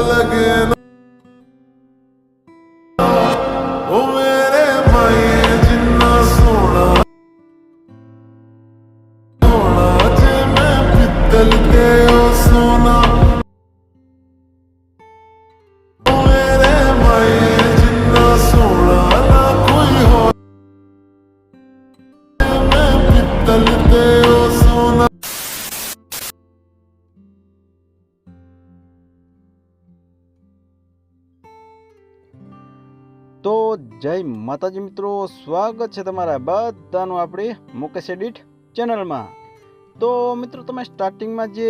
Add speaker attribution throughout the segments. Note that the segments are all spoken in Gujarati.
Speaker 1: लगे
Speaker 2: તો જય માતાજી મિત્રો, સ્વાગત છે તમારા બધાનું આપણી મુકેશ એડિટ ચેનલમાં. તો મિત્રો, તમે સ્ટાર્ટિંગમાં જે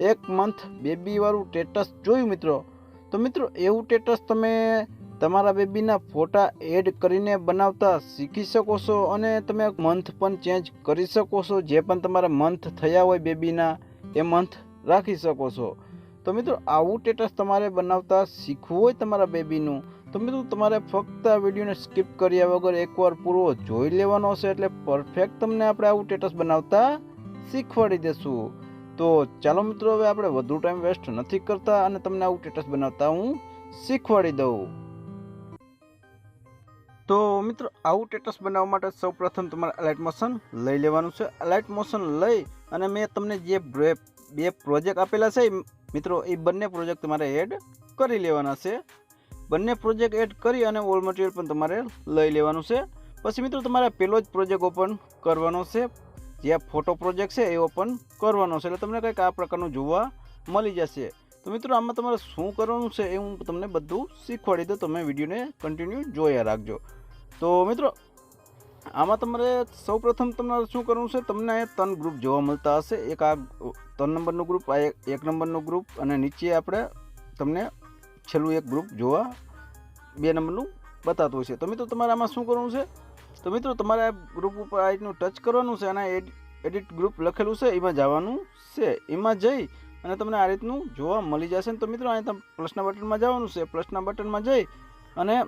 Speaker 2: એક મંથ બેબીવાળું સ્ટેટસ જોયું મિત્રો, તો મિત્રો, એવું સ્ટેટસ તમે તમારા બેબીના ફોટા એડ કરીને બનાવતા શીખી શકો છો અને તમે મંથ પણ ચેન્જ કરી શકો છો, જે પણ તમારા મંથ થયા હોય બેબીના એ મંથ રાખી શકો છો. તો મિત્રો, આવું સ્ટેટસ તમારે બનાવતા શીખવું હોય તમારા બેબીનું તો મિત્રો તમારે ફક્ત આ વિડીયોને સ્કીપ કર્યા વગર એકવાર પૂરો જોઈ લેવાનો છે એટલે પરફેક્ટ તમને આપણે આવું સ્ટેટસ બનાવતા શીખવાડી દેશું. તો ચાલો મિત્રો, હવે આપણે વધુ ટાઈમ વેસ્ટ નથી કરતા અને તમને આવું સ્ટેટસ બનાવતા હું શીખવાડી દઉં. તો મિત્રો, આવું સ્ટેટસ બનાવવા માટે સૌપ્રથમ તમારે અલાઇટ મોશન લઈ લેવાનું છે. અલાઇટ મોશન લઈ અને મેં તમને જે બે પ્રોજેક્ટ આપેલા છે મિત્રો, એ બંને પ્રોજેક્ટ તમારે એડ કરી લેવાના છે. બંને પ્રોજેક્ટ એડ કરી અને ઓલ મટીરિયલ પણ તમારે લઈ લેવાનું છે. પછી મિત્રો, તમારે પહેલો જ પ્રોજેક્ટ ઓપન કરવાનો છે. જે ફોટો પ્રોજેક્ટ છે, એ ઓપન કરવાનો છે. એટલે તમને કંઈક આ પ્રકારનું જોવા મળી જશે. તો મિત્રો, આમાં તમારે શું કરવાનું છે એ હું તમને બધું શીખવાડી દઉં. તમે વિડીયોને કન્ટિન્યુ જોયા રાખજો. તો મિત્રો, આમાં તમારે સૌપ્રથમ તમારે શું કરવું છે, તમને ત્રણ ગ્રુપ જોવા મળતા હશે. એક આ ત્રણ નંબરનું ગ્રુપ આ એક નંબરનું ગ્રુપ અને નીચે આપણે તમને છેલ્લું એક ગ્રુપ જોવા બે નંબરનું બતાતું હશે. તો મિત્રો, તમારે આમાં શું કરવું છે? તો મિત્રો, તમારે આ ગ્રુપ ઉપર આ રીતનું ટચ કરવાનું છે અને એડ એડિટ ગ્રુપ લખેલું છે, એમાં જવાનું છે. એમાં જઈ અને તમને આ રીતનું જોવા મળી જશે. ને તો મિત્રો અહીં તમે પ્લસના બટનમાં જવાનું છે. પ્લસના બટનમાં જઈ અને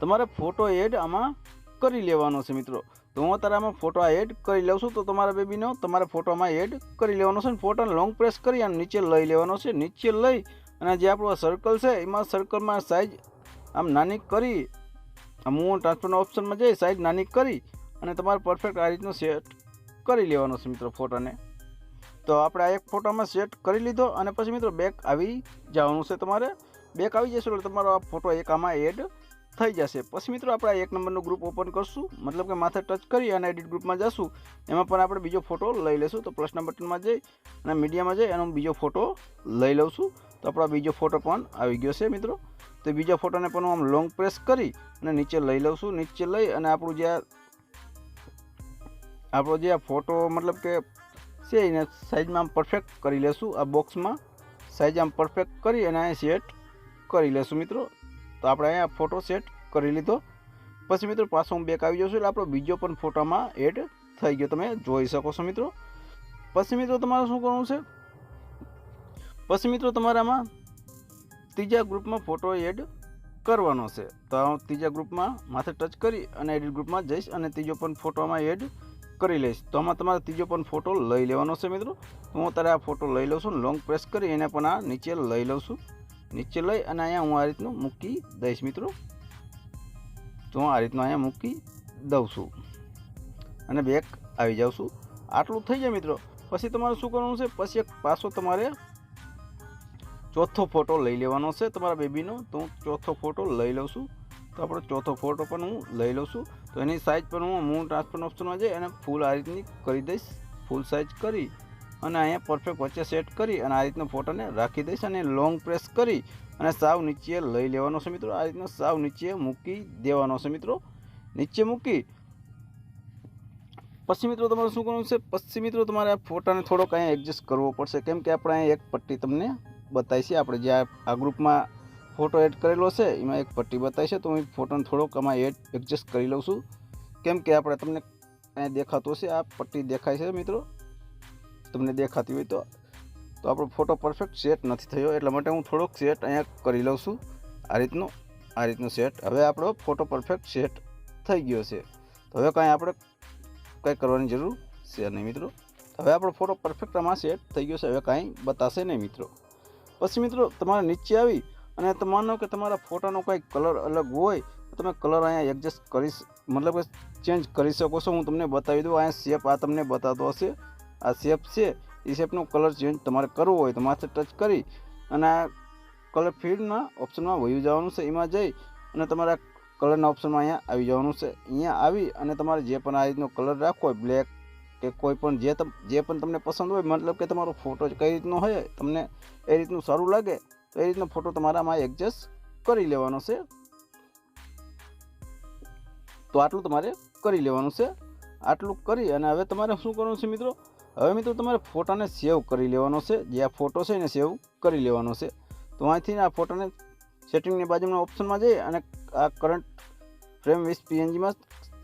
Speaker 2: તમારે ફોટો એડ આમાં કરી લેવાનો છે મિત્રો. તો હું અત્યારે આમાં ફોટો એડ કરી લઉં છું. તો તમારા બેબીનો તમારે ફોટોમાં એડ કરી લેવાનો છે અને ફોટોને લોંગ પ્રેસ કરી અને નીચે લઈ લેવાનો છે. નીચે લઈ અને જે આપણો સર્કલ છે, એમાં સર્કલમાં સાઈઝ આમ નાની કરી, આમ હું ટ્રાન્સફરના ઓપ્શનમાં જઈ સાઈઝ નાની કરી અને તમારે પરફેક્ટ આ રીતનું સેટ કરી લેવાનો છે મિત્રો ફોટાને. તો આપણે આ એક ફોટામાં સેટ કરી લીધો અને પછી મિત્રો બેક આવી જવાનું છે તમારે. બેક આવી જશે એટલે તમારો આ ફોટો એક આમાં એડ થઈ જશે. પછી મિત્રો આપણે એક નંબરનું ગ્રુપ ઓપન કરશું. મતલબ કે માથે ટચ કરી અને એડિટ ગ્રુપમાં જશું. એમાં પણ આપણે બીજો ફોટો લઈ લઈશું. તો પ્લસના બટનમાં જઈ અને મીડિયામાં જઈ એનો બીજો ફોટો લઈ લઉં છું. તો આપણો બીજો ફોટો પણ આવી ગયો છે મિત્રો. તો બીજા ફોટોને પણ હું આમ લોંગ પ્રેસ કરી અને નીચે લઈ લઉં છું. નીચે લઈ અને આપણું જે આપણો જે આ ફોટો મતલબ કે છે એને સાઇઝમાં આમ પરફેક્ટ કરી લેશું. આ બોક્સમાં સાઇઝ આમ પરફેક્ટ કરી અને અહીં સેટ કરી લેશું મિત્રો. તો આપણે અહીંયા ફોટો સેટ કરી લીધો. પછી મિત્રો પાછો હું બેક આવી જશું એટલે આપણો બીજો પણ ફોટામાં એડ થઈ ગયો. તમે જોઈ શકો છો મિત્રો. પછી મિત્રો તમારે શું કરવું છે? પછી મિત્રો તમારામાં ત્રીજા ગ્રુપમાં ફોટો એડ કરવાનો છે. તો હું ત્રીજા ગ્રુપમાં માથે ટચ કરી અને એડિટ ગ્રુપમાં જઈશ અને ત્રીજો પણ ફોટોમાં એડ કરી લઈશ. તો આમાં તમારે ત્રીજો પણ ફોટો લઈ લેવાનો છે મિત્રો. તો હું અત્યારે આ ફોટો લઈ લઉં છું. લોંગ પ્રેસ કરી એને પણ આ નીચે લઈ લઉં છું. નીચે લઈ અને અહીંયા હું આ રીતનું મૂકી દઈશ મિત્રો. તો હું આ રીતનું અહીંયા મૂકી દઉં છું. અને બેક આવી જાઉં છું. આટલું થઈ જાય મિત્રો. પછી તમારે શું કરવાનું છે? પછી એક પાછો તમારે ચોથો ફોટો લઈ લેવાનો છે તમારા બેબીનો તો હું ચોથો ફોટો લઈ લઉં છું. તો આપણો ચોથો ફોટો પણ હું લઈ લઉં છું. તો એની સાઇઝ પણ હું હું ટ્રાન્સફર ઓપ્શનમાં જઈ અને ફૂલ આ રીતની કરી દઈશ. ફૂલ સાઇઝ કરી અને અહીંયા પરફેક્ટ વચ્ચે સેટ કરી અને આ રીતનો ફોટોને રાખી દઈશ અને લોંગ પ્રેસ કરી અને સાવ નીચે લઈ લેવાનો છે મિત્રો. આ રીતનો સાવ નીચે મૂકી દેવાનો છે મિત્રો. નીચે મૂકી. પછી મિત્રો તમારે શું કરવાનું છે? પછી મિત્રો તમારે આ ફોટાને થોડોક અહીંયા એડજસ્ટ કરવો પડશે. કેમ કે આપણે અહીંયા એક પટ્ટી તમને બતાવી છે આપણે જે આ ગ્રુપમાં ફોટો એડ કરેલો છે, એમાં એક પટ્ટી બતાવી છે. તો હું ફોટોને થોડોક આમાં એડ એડજસ્ટ કરી લઉં છું. કેમ કે આપણે તમને અહીંયા દેખાતું હશે આ પટ્ટી દેખાય છે મિત્રો. તમને દેખાતી હોય તો. તો આપણો ફોટો પરફેક્ટ સેટ નથી થયો, એટલા માટે હું થોડોક સેટ અહીંયા કરી લઉં છું. આ રીતનું આ રીતનું સેટ હવે આપણો ફોટો પરફેક્ટ સેટ થઈ ગયો છે. તો હવે કાંઈ આપણે કંઈ કરવાની જરૂર છે નહીં મિત્રો. હવે આપણો ફોટો પરફેક્ટ આમાં સેટ થઈ ગયો છે. હવે કાંઈ બતાશે નહીં મિત્રો. પછી મિત્રો, તમારે નીચે આવી અને તો માનો કે તમારા ફોટાનો કંઈ કલર અલગ હોય, તો તમે કલર અહીંયા એડજસ્ટ કરી મતલબ કે ચેન્જ કરી શકો છો. હું તમને બતાવી દઉં, અહીંયા શેપ આ તમને બતાવતો હશે. આ શેપ છે, એ શેપનો કલર ચેન્જ તમારે કરવો હોય તો માથે ટચ કરી અને આ કલર ફીલ્ડના ઓપ્શનમાં વયું જવાનું છે, એમાં જઈ અને તમારા કલરના ઓપ્શનમાં અહીંયા આવી જવાનું છે. અહીંયા આવી અને તમારે જે પણ આ રીતનો કલર રાખવો હોય બ્લેક કે કોઈ પણ જે જે પણ તમને પસંદ હોય, મતલબ કે તમારો ફોટો કઈ રીતનો હોય, તમને એ રીતનું સારું લાગે, તો એ રીતનો ફોટો તમારામાં એડજસ્ટ કરી લેવાનો છે. તો આટલું તમારે કરી લેવાનું છે. આટલું કરી અને હવે તમારે શું કરવાનું છે મિત્રો? હવે મિત્રો તમારે ફોટાને સેવ કરી લેવાનો છે. જે આ ફોટો છે એને સેવ કરી લેવાનો છે. તો અહીંથી આ ફોટાને સેટિંગની બાજુના ઓપ્શનમાં જઈ અને આ કરંટ ફ્રેમ વીસ પીએનજીમાં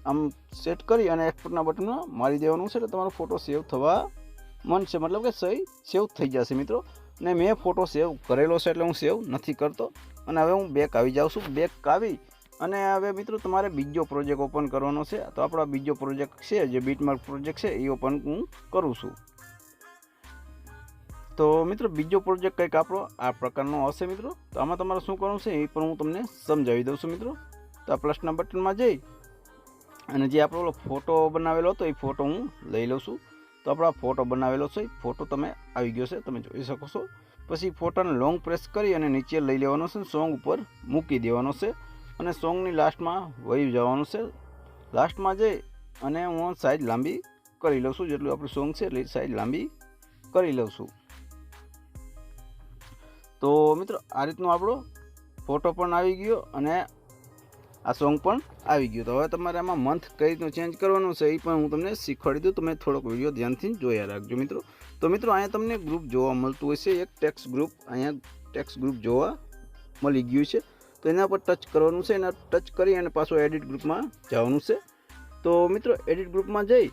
Speaker 2: આમ સેટ કરી અને એક્સપોર્ટના બટનમાં મારી દેવાનું છે એટલે તમારો ફોટો સેવ થવા મનશે મતલબ કે સહી સેવ થઈ જશે મિત્રો. ને મેં ફોટો સેવ કરેલો છે એટલે હું સેવ નથી કરતો. અને હવે હું બેક આવી જાઉં છું. બેક આવી અને હવે મિત્રો તમારે બીજો પ્રોજેક્ટ ઓપન કરવાનો છે. તો આપણો બીજો પ્રોજેક્ટ છે, જે બીટમાર્ક પ્રોજેક્ટ છે, એ ઓપન હું કરું છું. તો મિત્રો બીજો પ્રોજેક્ટ કંઈક આપણો આ પ્રકારનો હશે મિત્રો. તો આમાં તમારે શું કરવું છે, એ પણ હું તમને સમજાવી દઉં છું મિત્રો. તો આ પ્લસના બટનમાં જઈ અને જે આપણો ઓલો ફોટો બનાવેલો હતો એ ફોટો હું લઈ લઉં છું. તો આપણો ફોટો બનાવેલો છે, એ ફોટો તમે આવી ગયો છે, તમે જોઈ શકો છો. પછી ફોટાને લોંગ પ્રેસ કરી અને નીચે લઈ લેવાનો છે સોંગ ઉપર મૂકી દેવાનો છે. અને સોંગની લાસ્ટમાં વહી જવાનું છે. લાસ્ટમાં જઈ અને હું સાઈઝ લાંબી કરી લઉં છું, જેટલું આપણું સોંગ છે એટલી સાઈઝ લાંબી કરી લઉં છું. તો મિત્રો, આ રીતનો આપણો ફોટો પણ આવી ગયો અને આ સોંગ પણ આવી ગયું. તો હવે તમારે આમાં મંથ કઈ રીતનું ચેન્જ કરવાનું છે એ પણ હું તમને શીખવાડી દઉં. તમે થોડોક વીડિયો ધ્યાનથી જોયા રાખજો મિત્રો. તો મિત્રો, અહીંયા તમને ગ્રુપ જોવા મળતું હશે. એક ટેક્સ ગ્રુપ અહીંયા ટેક્સ ગ્રુપ જોવા મળી ગયું છે. તો એના પર ટચ કરવાનું છે. એના ટચ કરી અને પાછું એડિટ ગ્રુપમાં જવાનું છે. તો મિત્રો એડિટ ગ્રુપમાં જઈ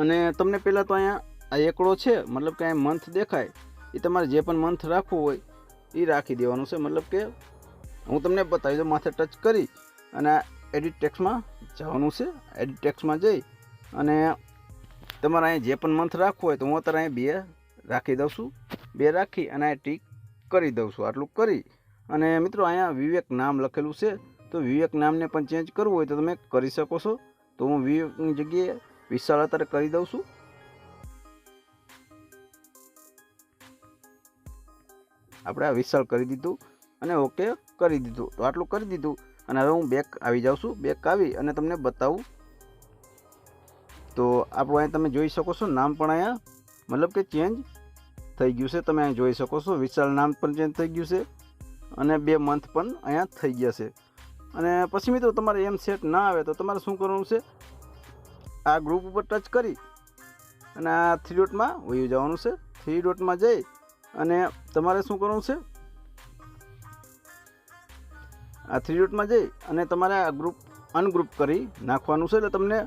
Speaker 2: અને તમને પહેલાં તો અહીંયા આ એકડો છે. મતલબ કે અહીંયા મંથ દેખાય. એ તમારે જે પણ મંથ રાખવું હોય, એ રાખી દેવાનું છે. મતલબ કે હું તમને બતાવી દઉં, માથે ટચ કરી અને એડિટ ટેક્સમાં જવાનું છે. એડિટ ટેક્સમાં જઈ અને તમારે અહીંયા જે પણ મંથ રાખવું હોય તો હું અત્યારે અહીંયા બે રાખી દઉં છું. બે રાખી અને આ ટીક કરી દઉં છું. આટલું કરી અને મિત્રો અહીંયા વિવેક નામ લખેલું છે. તો વિવેક નામને પણ ચેન્જ કરવું હોય તો તમે કરી શકો છો. તો હું વિવેકની જગ્યાએ વિશાળ અત્યારે કરી દઉં છું. આપણે આ વિશાળ કરી દીધું. અને ઓકે કરી દીધું. તો આટલું કરી દીધું. અને હવે હું બેક આવી જાઉં છું. બેક આવી અને તમને બતાવું. તો આપણું અહીંયા તમે જોઈ શકો છો નામ પણ અહીંયા. મતલબ કે ચેન્જ થઈ ગયું છે. તમે અહીં જોઈ શકો છો. વિશાલ નામ પણ ચેન્જ થઈ ગયું છે. અને બે મંથ પણ અહીંયા થઈ ગયા છે. અને પછી મિત્રો તમારે એમ સેટ ના આવે તો તમારે શું કરવાનું છે? આ ગ્રુપ ઉપર ટચ કરી અને આ થ્રી ડોટમાં વયું જવાનું છે. થ્રી ડોટમાં જઈ અને તમારે શું કરવાનું છે? આ થ્રી ડોટમાં જઈ અને તમારે આ ગ્રુપ અનગ્રુપ કરી નાખવાનું છે એટલે તમને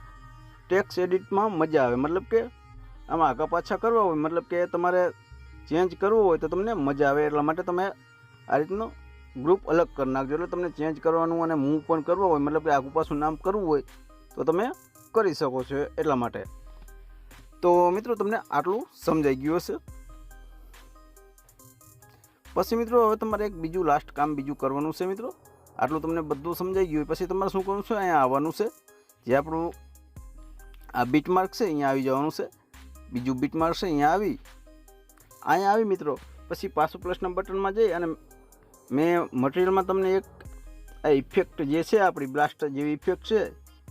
Speaker 2: ટેક્સ એડિટમાં મજા આવે. મતલબ કે આમાં આગા પાછા કરવા હોય, મતલબ કે તમારે ચેન્જ કરવું હોય તો તમને મજા આવે. એટલા માટે તમે આ રીતનો ગ્રુપ અલગ કરી નાખજો. એટલે તમને ચેન્જ કરવાનું અને મૂવ પણ કરવો હોય, મતલબ કે આગુ પાછું નામ કરવું હોય તો તમે કરી શકો છો એટલા માટે. તો મિત્રો, તમને આટલું સમજાઈ ગયું હશે. પછી મિત્રો, હવે તમારે એક બીજું લાસ્ટ કામ બીજું કરવાનું છે મિત્રો. આટલું તમને બધું સમજાઈ ગયું પછી તમારે શું કરવું છે? અહીંયા આવવાનું છે. જે આપણું આ બીટમાર્ક છે, અહીંયા આવી જવાનું છે. બીજું બીટમાર્ક છે, અહીંયા આવી. અહીંયા આવી મિત્રો. પછી પાછું પ્લસના બટનમાં જઈ અને મેં મટીરિયલમાં તમને એક આ ઇફેક્ટ જે છે, આપણી બ્લાસ્ટર જેવી ઇફેક્ટ છે,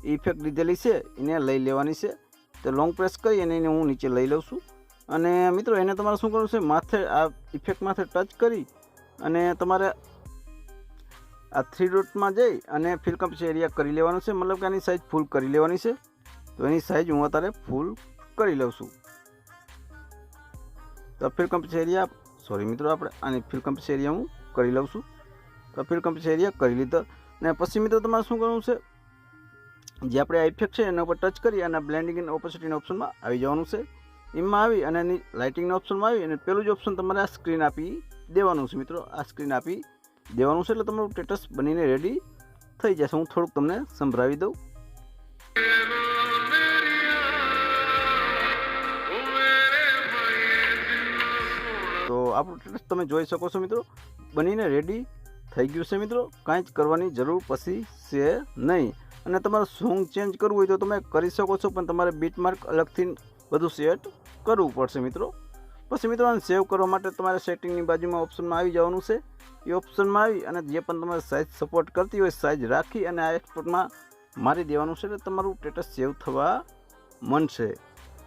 Speaker 2: એ ઇફેક્ટ લીધેલી છે, એને લઈ લેવાની છે. તો લોંગ પ્રેસ કરી અને એને હું નીચે લઈ લઉં છું. અને મિત્રો, એને તમારે શું કરવું છે? માથે આ ઇફેક્ટ માથે ટચ કરી અને તમારે આ થ્રી ડોટમાં જઈ અને ફિલ એરિયા કરી લેવાનું છે, મતલબ કે આની સાઇઝ ફૂલ કરી લેવાની છે. તો એની સાઇઝ હું અત્યારે ફૂલ કરી લઉં છું. તો ફિલ એરિયા સોરી મિત્રો આપણે, આની ફિલ એરિયા હું કરી લઉં છું. તો ફિલ એરિયા કરી લીધો. અને પછી મિત્રો તમારે શું કરવાનું છે? જે આપણે આ ઇફેક્ટ છે, એના ઉપર ટચ કરી અને બ્લેન્ડિંગ અને ઓપોસિટીના ઓપ્શનમાં આવી જવાનું છે. એમાં આવી અને એની લાઇટિંગના ઓપ્શનમાં આવી અને પેલું જ ઓપ્શન તમારે આ સ્ક્રીન આપી દેવાનું છે મિત્રો. આ સ્ક્રીન આપી દેવાનું છે એટલે તમારું સ્ટેટસ બનીને રેડી થઈ જશે. હું થોડુંક તમને સંભળાવી દઉં. તો આપણું સ્ટેટસ તમે જોઈ શકો છો મિત્રો. બનીને રેડી થઈ ગયું છે મિત્રો. કાંઈ જ કરવાની જરૂર પછી છે નહીં. અને તમારે સોંગ ચેન્જ કરવું હોય તો તમે કરી શકો છો, પણ તમારે બીટ માર્ક અલગથી બધું સેટ કરવું પડશે મિત્રો. પછી મિત્રો, આને સેવ કરવા માટે તમારે સેટિંગની બાજુમાં ઓપ્શનમાં આવી જવાનું છે. એ ઓપ્શનમાં આવી અને જે પણ તમારે સાઇઝ સપોર્ટ કરતી હોય સાઇઝ રાખી અને આ એક્સપોર્ટમાં મારી દેવાનું છે એટલે તમારું સ્ટેટસ સેવ થવા મનશે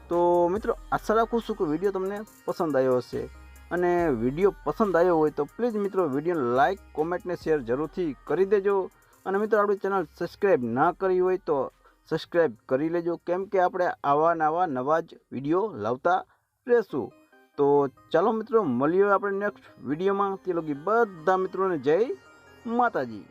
Speaker 2: તો મિત્રો, આશા રાખું છું કે વીડિયો તમને પસંદ આવ્યો હશે. અને વીડિયો પસંદ આવ્યો હોય તો પ્લીઝ મિત્રો વીડિયો લાઇક કોમેન્ટને શેર જરૂરથી કરી દેજો. અને મિત્રો, આપણી ચેનલ સબસ્ક્રાઈબ ના કરી હોય તો સબસ્ક્રાઈબ કરી લેજો. કેમ કે આપણે આવા નવા નવા જ વીડિયો લાવતા રહેશું. તો ચાલો મિત્રો મળીએ આપણે નેક્સ્ટ વિડીયોમાં. તે લોકો બધા મિત્રોને જય માતાજી.